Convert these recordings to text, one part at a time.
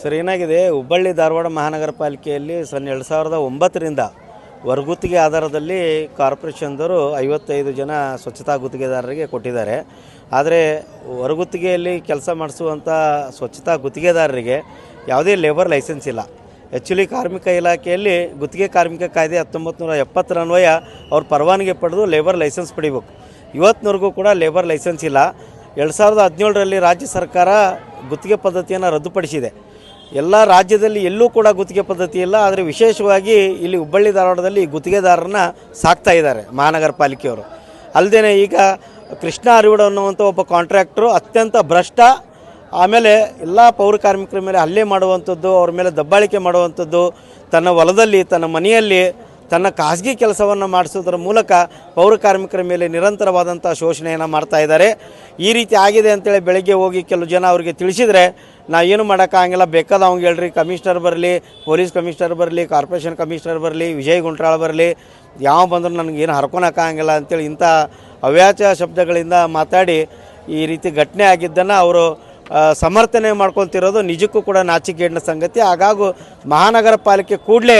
Sir ಏನಾಗಿದೆ? ಹುಬ್ಬಳ್ಳಿ ಧಾರವಾಡ ಮಹಾನಗರ ಪಾಲಿಕೆಯಲ್ಲಿ ಸನ್ ಎರಡು ಸಾವಿರದ ಒಂಬತ್ತರಿಂದ ಹೊರಗುತ್ತಿಗೆ ಆಧಾರದಲ್ಲಿ ಕಾರ್ಪೊರೇಷನ್ದವರು ಐವತ್ತೈದು ಜನ ಸ್ವಚ್ಛತಾ ಗುತ್ತಿಗೆದಾರರಿಗೆ ಕೊಟ್ಟಿದ್ದಾರೆ. ಆದರೆ ಹೊರಗುತ್ತಿಗೆಯಲ್ಲಿ ಕೆಲಸ ಮಾಡಿಸುವಂಥ ಸ್ವಚ್ಛತಾ ಗುತ್ತಿಗೆದಾರರಿಗೆ ಯಾವುದೇ ಲೇಬರ್ ಲೈಸೆನ್ಸ್ ಇಲ್ಲ. ಆ್ಯಕ್ಚುಲಿ ಕಾರ್ಮಿಕ ಇಲಾಖೆಯಲ್ಲಿ ಗುತ್ತಿಗೆ ಕಾರ್ಮಿಕ ಕಾಯ್ದೆ ಹತ್ತೊಂಬತ್ತು ನೂರ ಎಪ್ಪತ್ತರ ಅನ್ವಯ ಅವ್ರ ಪರವಾನಗಿ ಪಡೆದು ಲೇಬರ್ ಲೈಸೆನ್ಸ್ ಪಡಿಬೇಕು. ಇವತ್ತಿನವರೆಗೂ ಕೂಡ ಲೇಬರ್ ಲೈಸೆನ್ಸ್ ಇಲ್ಲ. ಎರಡು ಸಾವಿರದ ಹದಿನೇಳರಲ್ಲಿ ರಾಜ್ಯ ಸರ್ಕಾರ ಗುತ್ತಿಗೆ ಪದ್ಧತಿಯನ್ನು ರದ್ದುಪಡಿಸಿದೆ. ಎಲ್ಲ ರಾಜ್ಯದಲ್ಲಿ ಎಲ್ಲೂ ಕೂಡ ಗುತ್ತಿಗೆ ಪದ್ಧತಿ ಇಲ್ಲ, ಆದರೆ ವಿಶೇಷವಾಗಿ ಇಲ್ಲಿ ಹುಬ್ಬಳ್ಳಿ ಧಾರವಾಡದಲ್ಲಿ ಗುತ್ತಿಗೆದಾರರನ್ನ ಸಾಕ್ತಾ ಇದ್ದಾರೆ ಮಹಾನಗರ ಪಾಲಿಕೆಯವರು ಅಲ್ಲದೇ ಈಗ ಕೃಷ್ಣ ಅರಿವಿಡ ಅನ್ನುವಂಥ ಒಬ್ಬ ಕಾಂಟ್ರಾಕ್ಟ್ರು ಅತ್ಯಂತ ಭ್ರಷ್ಟ, ಆಮೇಲೆ ಎಲ್ಲ ಪೌರ ಕಾರ್ಮಿಕರ ಮೇಲೆ ಹಲ್ಲೆ ಮಾಡುವಂಥದ್ದು ಅವ್ರ ಮೇಲೆ ದಬ್ಬಾಳಿಕೆ ಮಾಡುವಂಥದ್ದು ತನ್ನ ಹೊಲದಲ್ಲಿ, ತನ್ನ ಮನೆಯಲ್ಲಿ ತನ್ನ ಖಾಸಗಿ ಕೆಲಸವನ್ನು ಮಾಡಿಸೋದ್ರ ಮೂಲಕ ಪೌರ ಕಾರ್ಮಿಕರ ಮೇಲೆ ನಿರಂತರವಾದಂಥ ಶೋಷಣೆಯನ್ನು ಮಾಡ್ತಾ ಇದ್ದಾರೆ. ಈ ರೀತಿ ಆಗಿದೆ ಅಂತೇಳಿ ಬೆಳಗ್ಗೆ ಹೋಗಿ ಕೆಲವು ಜನ ಅವರಿಗೆ ತಿಳಿಸಿದರೆ ನಾವು ಏನು ಮಾಡೋಕ್ಕಾಗಿಲ್ಲ ಬೇಕಾದ ಅವ್ನಿಗೆ ಹೇಳ್ರಿ. ಕಮಿಷ್ನರ್ ಬರಲಿ, ಪೊಲೀಸ್ ಕಮಿಷನರ್ ಬರಲಿ, ಕಾರ್ಪೊರೇಷನ್ ಕಮಿಷ್ನರ್ ಬರಲಿ, ವಿಜಯ್ ಗುಂಟ್ರಾಳ್ ಬರಲಿ, ಯಾವ ಬಂದರೂ ನನಗೇನು ಹರ್ಕೊಳಕ್ಕಾಗಿಲ್ಲ ಅಂತೇಳಿ ಇಂಥ ಅವ್ಯಾಚ ಶಬ್ದಗಳಿಂದ ಮಾತಾಡಿ ಈ ರೀತಿ ಘಟನೆ ಆಗಿದ್ದನ್ನು ಅವರು ಸಮರ್ಥನೆ ಮಾಡ್ಕೊತಿರೋದು ನಿಜಕ್ಕೂ ಕೂಡ ನಾಚಿಕೆಗೇಡಿನ ಸಂಗತಿ. ಹಾಗಾಗೂ ಮಹಾನಗರ ಪಾಲಿಕೆ ಕೂಡಲೇ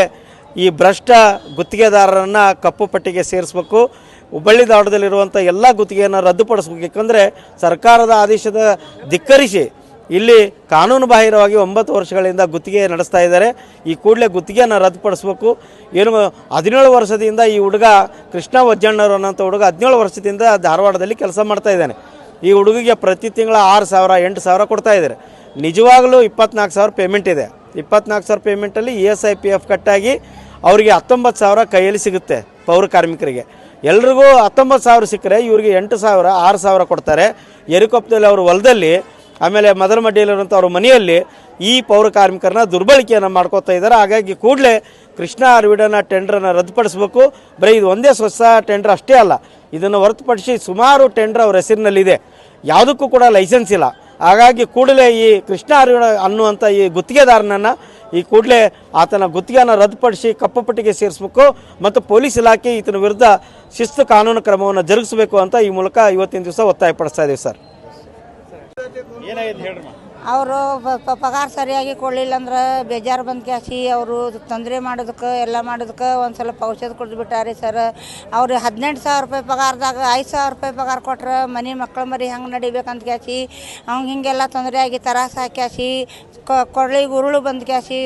ಈ ಭ್ರಷ್ಟ ಗುತ್ತಿಗೆದಾರರನ್ನು ಕಪ್ಪು ಪಟ್ಟಿಗೆ ಸೇರಿಸ್ಬೇಕು. ಹುಬ್ಬಳ್ಳಿ ದಾಟದಲ್ಲಿರುವಂಥ ಎಲ್ಲ ಗುತ್ತಿಗೆಯನ್ನು ರದ್ದುಪಡಿಸ್ಬೇಕು. ಯಾಕಂದರೆ ಸರ್ಕಾರದ ಆದೇಶದ ಧಿಕ್ಕರಿಸಿ ಇಲ್ಲಿ ಕಾನೂನು ಬಾಹಿರವಾಗಿ ಒಂಬತ್ತು ವರ್ಷಗಳಿಂದ ಗುತ್ತಿಗೆ ನಡೆಸ್ತಾ ಇದ್ದಾರೆ. ಈ ಕೂಡಲೇ ಗುತ್ತಿಗೆಯನ್ನು ರದ್ದುಪಡಿಸ್ಬೇಕು. ಏನು ಹದಿನೇಳು ವರ್ಷದಿಂದ ಈ ಹುಡುಗ ಕೃಷ್ಣ ವಜ್ಜಣ್ಣರು ಅನ್ನೋಂಥ ಹುಡುಗ ಹದಿನೇಳು ವರ್ಷದಿಂದ ಧಾರವಾಡದಲ್ಲಿ ಕೆಲಸ ಮಾಡ್ತಾ ಇದ್ದಾನೆ. ಈ ಹುಡುಗಿಗೆ ಪ್ರತಿ ತಿಂಗಳ ಆರು ಸಾವಿರ, ಎಂಟು ಸಾವಿರ ಕೊಡ್ತಾ ಇದ್ದಾರೆ. ನಿಜವಾಗಲೂ ಇಪ್ಪತ್ನಾಲ್ಕು ಸಾವಿರ ಪೇಮೆಂಟ್ ಇದೆ. ಇಪ್ಪತ್ನಾಲ್ಕು ಸಾವಿರ ಪೇಮೆಂಟಲ್ಲಿ E S I P F ಕಟ್ಟಾಗಿ ಅವರಿಗೆ ಹತ್ತೊಂಬತ್ತು ಸಾವಿರ ಕೈಯಲ್ಲಿ ಸಿಗುತ್ತೆ ಪೌರ ಕಾರ್ಮಿಕರಿಗೆ. ಎಲ್ರಿಗೂ ಹತ್ತೊಂಬತ್ತು ಸಾವಿರ ಸಿಕ್ಕರೆ ಇವರಿಗೆ ಎಂಟು ಸಾವಿರ, ಆರು ಸಾವಿರ ಕೊಡ್ತಾರೆ. ಎರಿಕೊಪ್ಪದಲ್ಲಿ ಅವ್ರ ಹೊಲದಲ್ಲಿ, ಆಮೇಲೆ ಮದರಮಡ್ಡಿಯಲ್ಲಿರುವಂಥ ಅವ್ರ ಮನೆಯಲ್ಲಿ ಈ ಪೌರ ಕಾರ್ಮಿಕರನ್ನ ದುರ್ಬಳಕೆಯನ್ನು ಮಾಡ್ಕೋತಾ ಇದ್ದಾರೆ. ಹಾಗಾಗಿ ಕೂಡಲೇ ಕೃಷ್ಣ ಅರ್ವಿಡನ ಟೆಂಡ್ರನ್ನು ರದ್ದುಪಡಿಸಬೇಕು. ಬರೀ ಇದು ಒಂದೇ ಸ್ವಸ ಟೆಂಡ್ರ್ ಅಷ್ಟೇ ಅಲ್ಲ, ಇದನ್ನು ಹೊರತುಪಡಿಸಿ ಸುಮಾರು ಟೆಂಡ್ರ್ ಅವ್ರ ಹೆಸರಿನಲ್ಲಿದೆ. ಯಾವುದಕ್ಕೂ ಕೂಡ ಲೈಸೆನ್ಸ್ ಇಲ್ಲ. ಹಾಗಾಗಿ ಕೂಡಲೇ ಈ ಕೃಷ್ಣ ಅರ್ವಿಡ ಅನ್ನುವಂಥ ಈ ಗುತ್ತಿಗೆದಾರನನ್ನು ಈ ಕೂಡಲೇ ಆತನ ಗುತ್ತಿಗೆಯನ್ನು ರದ್ದುಪಡಿಸಿ ಕಪ್ಪು ಪಟ್ಟಿಗೆ ಸೇರಿಸಬೇಕು ಮತ್ತು ಪೊಲೀಸ್ ಇಲಾಖೆ ಈತನ ವಿರುದ್ಧ ಶಿಸ್ತು ಕಾನೂನು ಕ್ರಮವನ್ನು ಜರುಗಿಸಬೇಕು ಅಂತ ಈ ಮೂಲಕ ಇವತ್ತಿನ ದಿವಸ ಒತ್ತಾಯಪಡಿಸ್ತಾ ಇದ್ದೀವಿ ಸರ್. ಅವರು ಪಗಾರ ಸರಿಯಾಗಿ ಕೊಡಲಿಲ್ಲ ಅಂದ್ರೆ ಬೇಜಾರು ಬಂದು ಕ್ಯಾಸಿ ಅವರು ತೊಂದರೆ ಮಾಡೋದಕ್ಕೆ ಎಲ್ಲ ಮಾಡೋದಕ್ಕೆ ಒಂದು ಸ್ವಲ್ಪ ಔಷಧ ಕೊಡ್ದು ಬಿಟ್ಟಾರಿ ಸರ್. ಅವ್ರು ಹದಿನೆಂಟು ಸಾವಿರ ರೂಪಾಯಿ ಪಗಾರದಾಗ ಐದು ಸಾವಿರ ರೂಪಾಯಿ ಪಗಾರ ಕೊಟ್ರೆ ಮನೆ ಮಕ್ಕಳು ಮರಿ ಹೆಂಗೆ ನಡಿಬೇಕಂತ ಕ್ಯಾಸಿ ಅವ್ನು ಹಿಂಗೆಲ್ಲ ತೊಂದರೆ ಆಗಿ ತರಾಸ ಹಾಕ್ಯಾಸಿ ಕೊಡ್ಲಿಗೆ ಉರುಳು ಬಂದು ಕ್ಯಾಸಿ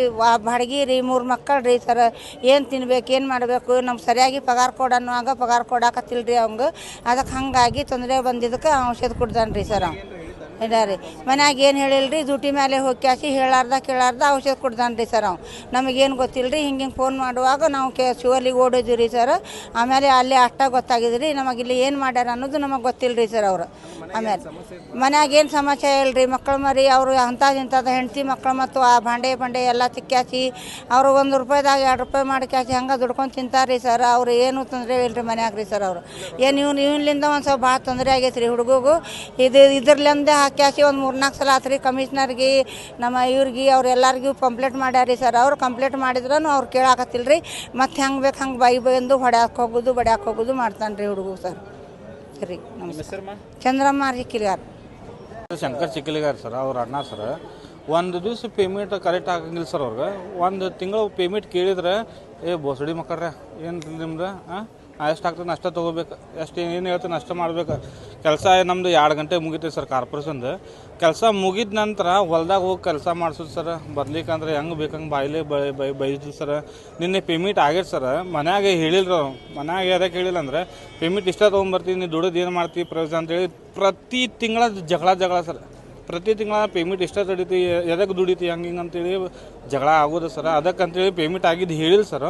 ಬಾಡ್ಗಿ ರೀ ಮೂರು ಮಕ್ಕಳು ರೀ ಸರ್. ಏನು ತಿನ್ಬೇಕು, ಏನು ಮಾಡಬೇಕು, ನಮ್ಗೆ ಸರಿಯಾಗಿ ಪಗಾರ ಕೊಡೋಣ ಪಗಾರ ಕೊಡಾಕತ್ತಿಲ್ಲ ರೀ ಅವಂಗೆ. ಅದಕ್ಕೆ ಹಾಗಾಗಿ ತೊಂದರೆ ಬಂದಿದ್ದಕ್ಕೆ ಔಷಧ ಕೊಡ್ತಾನೆ ರೀ ಸರ್. ಅವ್ನು ಇಲ್ಲ ರೀ. ಮನ್ಯಾಗ ಏನು ಹೇಳಿಲ್ಲ ಡ್ಯೂಟಿ ಮೇಲೆ ಹೋಗಿ ಕ್ಯಾಸಿ ಹೇಳಾರ್ದ ಕೇಳಾರ್ದ ಔಷಧ ಕೊಡ್ದಾನೆ ರೀ ಸರ್ ಅವ್ನು ನಮಗೇನು ಗೊತ್ತಿಲ್ಲ ರೀ ಹಿಂಗೆ ಹಿಂಗೆ ಫೋನ್ ಮಾಡುವಾಗ ನಾವು ಕೆ ಶಿವಲ್ಲಿಗೆ ಓಡಿದ್ವಿ ರೀ ಸರ್. ಆಮೇಲೆ ಅಲ್ಲಿ ಅಷ್ಟ ಗೊತ್ತಾಗಿದ್ರಿ, ನಮಗೆ ಇಲ್ಲಿ ಏನು ಮಾಡ್ಯಾರ ಅನ್ನೋದು ನಮಗೆ ಗೊತ್ತಿಲ್ಲ ರೀ ಸರ್ ಅವರು. ಆಮೇಲೆ ಮನ್ಯಾಗ ಏನು ಸಮಸ್ಯೆ ಇಲ್ಲ ರೀ ಮಕ್ಕಳು ಮರಿ ಅವರು ಅಂಥದ್ದು ಇಂಥದ್ದು ಹೆಂಡತಿ ಮಕ್ಕಳು ಮತ್ತು ಆ ಭಾಂಡೆ ಬಂಡೆ ಎಲ್ಲ ತಿಕ್ಕಾಸಿ ಅವರು ಒಂದು ರೂಪಾಯಿದಾಗ ಎರಡು ರೂಪಾಯಿ ಮಾಡಿ ಕ್ಯಾಸಿ ಹಂಗೆ ದುಡ್ಕೊಂಡು ತಿಂತಾರೆ ರೀ ಸರ್. ಅವ್ರು ಏನು ತೊಂದರೆ ಇಲ್ರಿ ಮನ್ಯಾಗ ರೀ ಸರ್ ಅವರು. ಏನು ಇವ್ನು ಇವನಿಂದ ಒಂದು ಸ್ವಲ್ಪ ಭಾಳ ತೊಂದರೆ ಆಗೈತೆ ರೀ ಹುಡುಗಗೂ. ಇದು ಇದ್ರಲಿಂದ ಹಾಕ್ಯಾಸಿ ಒಂದು ಮೂರ್ನಾಲ್ಕು ಸಲ ಆತ್ರಿ ಕಮಿಷ್ನರ್ಗೆ ನಮ್ಮ ಇವ್ರಿಗೆ ಅವ್ರು ಎಲ್ಲರಿಗೂ ಕಂಪ್ಲೇಂಟ್ ಮಾಡ್ಯಾರಿ ಸರ್. ಅವ್ರು ಕಂಪ್ಲೇಂಟ್ ಮಾಡಿದ್ರೂ ಅವ್ರು ಕೇಳಾಕತ್ತಿಲ್ಲ ರೀ ಮತ್ತು ಹೆಂಗೆ ಬೇಕು ಹಂಗೆ ಬೈ ಬಂದು ಹೊಡ್ಯಾಕೆ ಹೋಗೋದು ಬಡ್ಯಾಕೆ ಹೋಗೋದು ಮಾಡ್ತಾನೆ ರೀ ಹುಡುಗ ಸರ್. ನಮಸ್ಕಾರ. ಹೆಸರಮ್ಮ ಚಂದ್ರಮ್ಮ ರೀ ಕಿರಿಗಾರ್. ಶಂಕರ್ ಚಿಕ್ಕಲಿಗಾರ್ ಸರ್ ಅವ್ರ ಅಣ್ಣ ಸರ್. ಒಂದು ದಿವಸ ಪೇಮೆಂಟ್ ಕರೆಕ್ಟ್ ಆಗಂಗಿಲ್ಲ ಸರ್ ಅವ್ರಿಗೆ. ಒಂದು ತಿಂಗಳು ಪೇಮೆಂಟ್ ಕೇಳಿದ್ರೆ ಏ ಬೋಸಡಿ ಮಕ್ಕಳ್ರೆ ಏನು ನಿಮ್ದು ಹಾಂ ಎಷ್ಟು ಆಗ್ತದೆ ಅಷ್ಟೇ ತೊಗೋಬೇಕು. ಎಷ್ಟು ಏನು ಹೇಳ್ತೀನಿ ಅಷ್ಟೇ ಮಾಡ್ಬೇಕು. ಕೆಲಸ ನಮ್ಮದು ಎರಡು ಗಂಟೆ ಮುಗಿತೈತೆ ಸರ್ ಕಾರ್ಪೊರೇಷನ್ದು. ಕೆಲಸ ಮುಗಿದ ನಂತರ ಹೊಲ್ದಾಗ ಹೋಗಿ ಕೆಲಸ ಮಾಡಿಸೋದು ಸರ್. ಬರ್ಲಿಕ್ಕಂದ್ರೆ ಹೆಂಗೆ ಬೇಕಂಗೆ ಬಾಯಿಲೆ ಬೈ ಬೈ ಬೈದು ಸರ್. ನಿನ್ನೆ ಪೇಮೆಂಟ್ ಆಗೈತೆ ಸರ್. ಮನೆಯಾಗೆ ಹೇಳಿಲ್ರಿ ಮನ್ಯಾಗ ಯಾರಕ್ಕೆ ಹೇಳಿಲ್ಲ ಅಂದ್ರೆ ಪೇಮೆಂಟ್ ಇಷ್ಟ ತೊಗೊಂಬರ್ತೀನಿ ನೀನು ದುಡಿದು ಏನು ಮಾಡ್ತೀವಿ ಪ್ರಯೋಜನ ಅಂತೇಳಿ ಪ್ರತಿ ತಿಂಗಳ ಜಗಳ ಜಗಳ ಸರ್. ಪ್ರತಿ ತಿಂಗಳ ಪೇಮೆಂಟ್ ಇಷ್ಟ ತಡೀತಿ ಎದಕ್ಕೆ ದುಡಿತಿ ಹಂಗೆ ಹಿಂಗೆ ಅಂತೇಳಿ ಜಗಳ ಆಗೋದು ಸರ್ ಅದಕ್ಕೆ ಅಂತೇಳಿ ಪೇಮೆಂಟ್ ಆಗಿದ್ದು ಹೇಳಿಲ್ಲ ಸರ್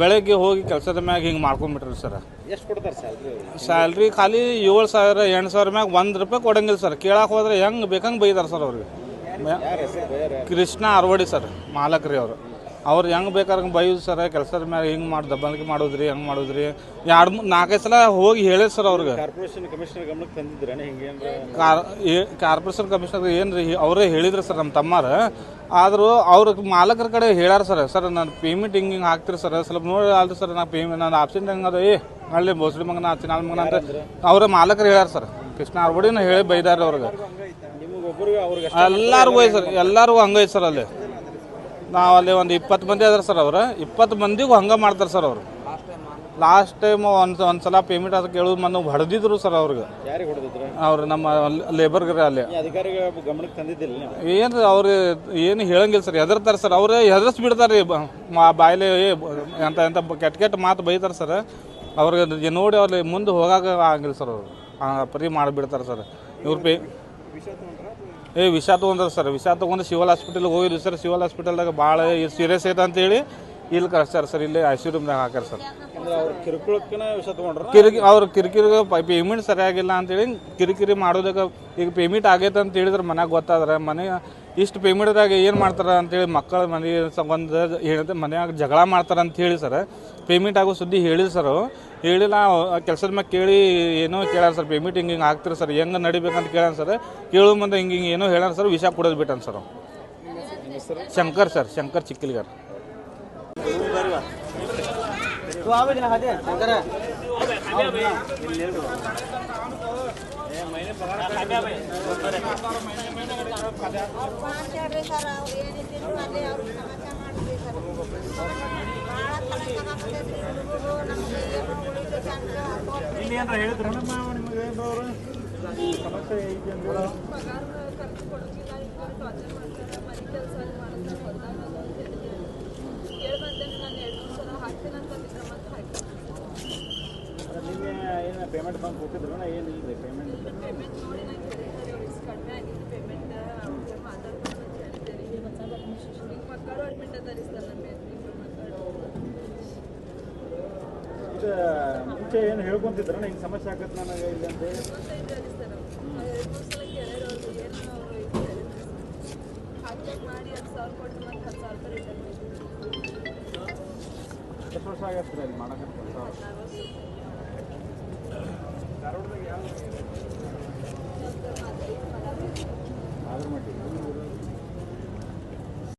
ಬೆಳಗ್ಗೆ ಹೋಗಿ ಕೆಲಸದ ಮ್ಯಾಗ ಹಿಂಗೆ ಮಾಡ್ಕೊಂಬಿಟ್ರಿ ಸರ್ ಎಷ್ಟು ಕೊಡ್ತಾರೆ ಸ್ಯಾಲ್ರಿ ಸ್ಯಾಲ್ರಿ ಖಾಲಿ ಏಳು ಸಾವಿರ ಎಂಟು ಸಾವಿರ ಮ್ಯಾಗ ಒಂದು ರೂಪಾಯಿ ಕೊಡಂಗಿಲ್ಲ ಸರ್ ಕೇಳಕ್ಕೆ ಹೋದ್ರೆ ಹೆಂಗೆ ಬೇಕಂಗೆ ಬೈದಾರೆ ಸರ್ ಅವ್ರಿಗೆ. ಕೃಷ್ಣ ಅರವಡಿ ಸರ್ ಮಾಲಕ್ರಿ ಅವರು. ಅವ್ರು ಹೆಂಗೆ ಬೇಕಾದ್ರೆ ಬೈಯೋದು ಸರ್ ಕೆಲಸದ ಮೇಲೆ ಹಿಂಗೆ ಮಾಡಿ ದಬ್ಬಾಳಿಕೆ ಮಾಡೋದ್ರಿ ಹೆಂಗೆ ಮಾಡೋದ್ರಿ. ಎರಡು ಮೂರು ನಾಲ್ಕೈದು ಸಲ ಹೋಗಿ ಹೇಳಿದ್ ಸರ್ ಅವ್ರಿಗೆ. ಕಾರ್ಪೊರೇಷನ್ ಕಮಿಷನರ್ ಗಮನಕ್ಕೆ ತಂದಿದ್ರೆ ಹಿಂಗೆ ಕಾರ್ ಏ- ಕಾರ್ಪೊರೇಷನ್ ಕಮಿಷನರ್ ಏನು ರೀ ಅವರೇ ಹೇಳಿದ್ರು ಸರ್ ನಮ್ಮ ತಮ್ಮಾರ. ಆದರೂ ಅವ್ರ ಮಾಲಕರ ಕಡೆ ಹೇಳ್ಯಾರ ಸರ್ ಸರ್ ನಾನು ಪೇಮೆಂಟ್ ಹಿಂಗೆ ಹಿಂಗೆ ಹಾಕ್ತೀರಿ ಸರ್ ಸ್ವಲ್ಪ ನೋಡಿ ಅಲ್ರಿ ಸರ್ ನಾ ಪೇಮೆಂಟ್ ನಾನು ಆಪ್ಷನ್ ಹೆಂಗೆ ಅದ ಏ ಅಲ್ಲಿ ಬೋಸಡಿ ಮಗನ ಚಿನಾಲ್ ಮಗನ ಅಂತ ಅವರೇ ಮಾಲಕರು ಹೇಳ್ಯಾರ ಸರ್. ಕೃಷ್ಣ ಅರ್ಬಡಿನ ಹೇಳಿ ಬೈದಾರ ಅವ್ರಿಗೆ. ಎಲ್ಲರಿಗೂ ಸರ್ ಎಲ್ಲರಿಗೂ ಹಂಗೈತೆ ಸರ್ ಅಲ್ಲಿ. ನಾವು ಅಲ್ಲಿ ಒಂದು ಇಪ್ಪತ್ತು ಮಂದಿ ಅದಾರ ಸರ್ ಅವ್ರು. ಇಪ್ಪತ್ತು ಮಂದಿಗೂ ಹಂಗೆ ಮಾಡ್ತಾರೆ ಸರ್ ಅವರು. ಲಾಸ್ಟ್ ಟೈಮ್ ಒಂದು ಒಂದು ಸಲ ಪೇಮೆಂಟ್ ಅದಕ್ಕೆ ಕೇಳೋದು ಮನೆ ಹೊಡೆದಿದ್ರು ಸರ್ ಅವ್ರಿಗೆ. ಯಾರಿಗೆ ಹೊಡೆದಿದ್ರು? ಅವ್ರು ನಮ್ಮ ಲೇಬರ್ಗರ ಅಲ್ಲಿ. ಅಧಿಕಾರಿಗಳ ಗಮನಕ್ಕೆ ತಂದಿದ್ದಿಲ್ಲ ಏನು ಅವ್ರು ಏನು ಹೇಳಂಗಿಲ್ಲ ಸರ್ ಹೆದರ್ತಾರೆ ಸರ್. ಅವ್ರು ಹೆದರ್ಸ್ ಬಿಡ್ತಾರೆ ಬಾಯಲ್ಲಿ ಎಂತ ಎಂತ ಕೆಟ್ಟ ಕೆಟ್ಟ ಮಾತು ಬೈತಾರೆ ಸರ್. ಅವ್ರಿಗೆ ನೋಡಿ ಅವ್ರಲ್ಲಿ ಮುಂದೆ ಹೋಗಾಕ ಆಗಿಲ್ಲ ಸರ್ ಅವರು. ಪರಿ ಮಾಡಿಬಿಡ್ತಾರೆ ಸರ್. ಇವ್ರ ಪೇ ಏ ವಿಷ ತೊಗೊಂಡ್ರ ಸರ್. ವಿಷ ತೊಗೊಂಡು ಸಿವಲ್ ಹಾಸ್ಪಿಟಲ್ಗೆ ಹೋಗಿದ್ವಿ ಸರ್. ಸಿವಲ್ ಹಾಸ್ಪಿಟಲ್ದಾಗ ಭಾಳ ಸೀರಿಯಸ್ ಐತೆ ಅಂತೇಳಿ ಇಲ್ಲಿ ಕಳಿಸ್ತಾರೆ ಸರ್. ಇಲ್ಲಿ ಐ ಸಿ ರೂಮ್ದಾಗ ಹಾಕ್ಯಾರ ಸರ್. ಕಿರಿಕಿ ಅವ್ರ ಕಿರಿಕಿರಿ ಪೇಮೆಂಟ್ ಸರಿಯಾಗಿಲ್ಲ ಅಂತೇಳಿ ಕಿರಿಕಿರಿ ಮಾಡೋದಕ್ಕೆ ಈಗ ಪೇಮೆಂಟ್ ಆಗೈತೆ ಅಂತ ಹೇಳಿದ್ರೆ ಮನೆಗೆ ಗೊತ್ತಾದ್ರೆ ಮನೆ ಇಷ್ಟು ಪೇಮೆಂಟ್ದಾಗ ಏನು ಮಾಡ್ತಾರೆ ಅಂತೇಳಿ ಮಕ್ಕಳ ಮನೆ ಸಂಬಂಧ ಹೇಳಿದ್ರೆ ಮನೆಯಾಗ ಜಗಳ ಮಾಡ್ತಾರೆ ಅಂತ ಹೇಳಿ ಸರ್. ಪೇಮೆಂಟ್ ಆಗೋ ಸುದ್ದಿ ಹೇಳಿದ್ರು ಸರ್ ಹೇಳಿಲ್ಲ ಕೆಲಸದ ಮ್ಯಾಗ ಕೇಳಿ ಏನೋ ಕೇಳಾರ ಸರ್ ಪೇಮೆಂಟ್ ಹಿಂಗೆ ಹಿಂಗೆ ಆಗ್ತಿರಿ ಸರ್, ಹೆಂಗೆ ನಡಿಬೇಕಂತ ಕೇಳ್ಯಾರ ಸರ್. ಕೇಳೋ ಮುಂದೆ ಹಿಂಗೆ ಹಿಂಗೆ ಏನೋ ಹೇಳ್ಯಾರ ಸರ್, ವಿಷ ಕೊಡೋದು ಬಿಟ್ಟನ್ ಸರ್. ಶಂಕರ್ ಸರ್, ಶಂಕರ್ ಚಿಕ್ಕಲಿಗಾರ್. ಏನ್ರ ಹೇಳಿದ್ರನಮ್ಮ ನಿಮಗೆ ಏನ್ರ ಸಮಸ್ಯೆ ಐತಿ ಅಂತ ನಿನ್ನೆ ಏನು ಪೇಮೆಂಟ್ ಬಂದು ಕೊಟ್ಟಿದ್ರು ಏನು ಇಲ್ರಿ ಪೇಮೆಂಟ್ ಮುಂಚೆ ಏನು ಹೇಳ್ಕೊಂತಿದ್ರ ಹಿಂಗೆ ಸಮಸ್ಯೆ ಆಗತ್ತೆ ನನಗೆ ಇಲ್ಲಿ ಅಂತ ಎಷ್ಟು ವರ್ಷ ಆಗತ್ತೆ ಅಲ್ಲಿ ಮಾಡಕ್ಕೆ? ಕೆಲಸ ಅದ್ರ ಮಟ್ಟಿಗೆ.